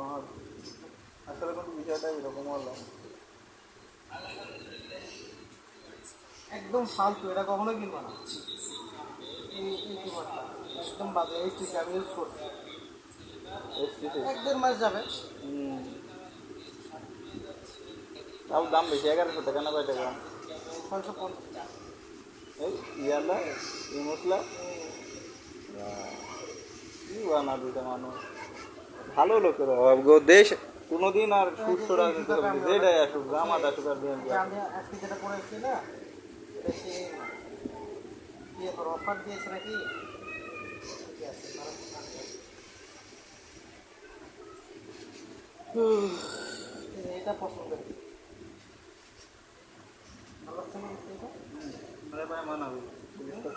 তোমার আসলে কিন্তু বিষয়টা এরকম হলো একদম ফালতু এটা কখনো কিনবো না। এই একদম বাজে এইচটিসি আমি ইউজ করছি এক দেড় মাস যাবে। তাও দাম বেশি এগারোশো টাকা না কয় টাকা? ছয়শো পঞ্চাশ এই ইয়ালা এই মশলা কি বানা দুইটা মানুষ? ভালো লোকের অভাব। গো দেশ কোনোদিন আর সুস্থ রাজনীতি হবে না। যেটাই আসুক জামাত আসুক আর বিএনপি আমি আজকে যেটা করে না অফার দিয়েছে নাকি? এটা পছন্দ ভালো লাগছে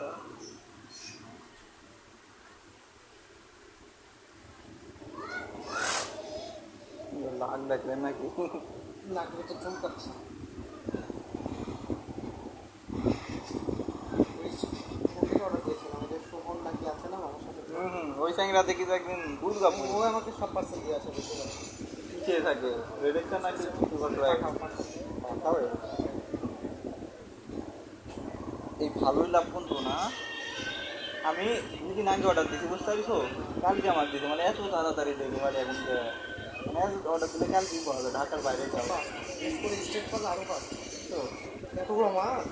লাখ দেখলেন নাকি? তো চমকাচ্ছে। একদিন দুর্গাপুর ও আমাকে সব পার্সেল দিয়ে আসে পিছিয়ে থাকে। রেডেকশন নাকি সুপার ড্রাইভ হবে এই ভালোই লাভ কিন্তু না? আমি দুদিন আগে অর্ডার দিয়েছি বুঝতে পারিস কালকে আমার দিতে মানে এত তাড়াতাড়ি ডেলিভারি এখন অর্ডার দিলে কালকেই পাওয়া যায় ঢাকার বাইরে যাওয়া স্টেট করলে আরও তো এতগুলো মাছ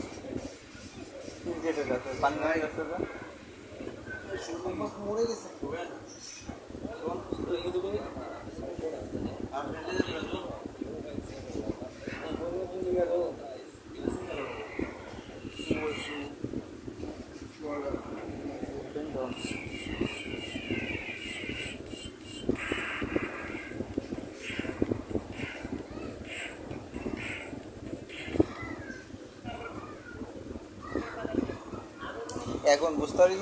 ক্রিকেটের আছে পানি হয়ে গেছে যে। মাছ এখন বুঝতে পারিস